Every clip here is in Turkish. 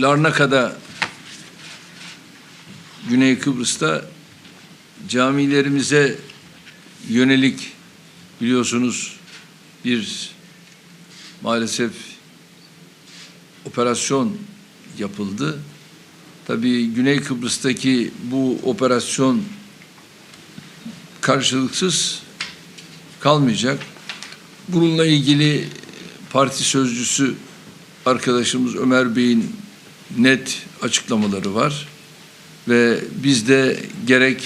Larnaka'da Güney Kıbrıs'ta camilerimize yönelik biliyorsunuz bir maalesef operasyon yapıldı. Tabii Güney Kıbrıs'taki bu operasyon karşılıksız kalmayacak. Bununla ilgili parti sözcüsü arkadaşımız Ömer Bey'in net açıklamaları var. Ve biz de gerek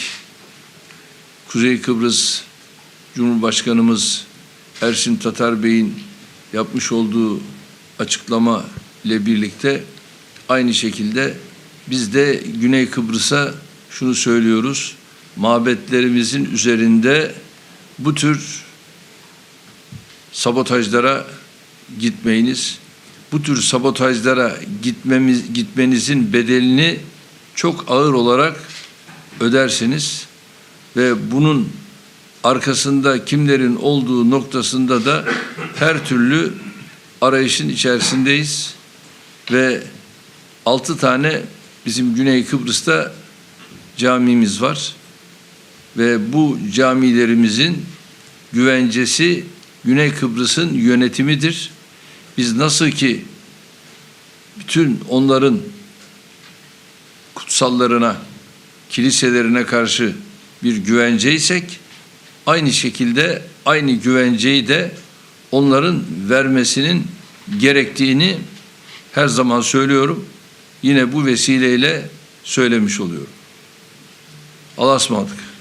Kuzey Kıbrıs Cumhurbaşkanımız Ersin Tatar Bey'in yapmış olduğu açıklama ile birlikte aynı şekilde biz de Güney Kıbrıs'a şunu söylüyoruz. Mabetlerimizin üzerinde bu tür sabotajlara gitmeyiniz. Bu tür sabotajlara gitmemiz gitmenizin bedelini çok ağır olarak ödersiniz ve bunun arkasında kimlerin olduğu noktasında da her türlü arayışın içerisindeyiz ve altı tane bizim Güney Kıbrıs'ta camimiz var ve bu camilerimizin güvencesi Güney Kıbrıs'ın yönetimidir. Biz nasıl ki bütün onların kutsallarına, kiliselerine karşı bir güvenceysek aynı şekilde aynı güvenceyi de onların vermesinin gerektiğini her zaman söylüyorum. Yine bu vesileyle söylemiş oluyorum. Allah'a ısmarladık.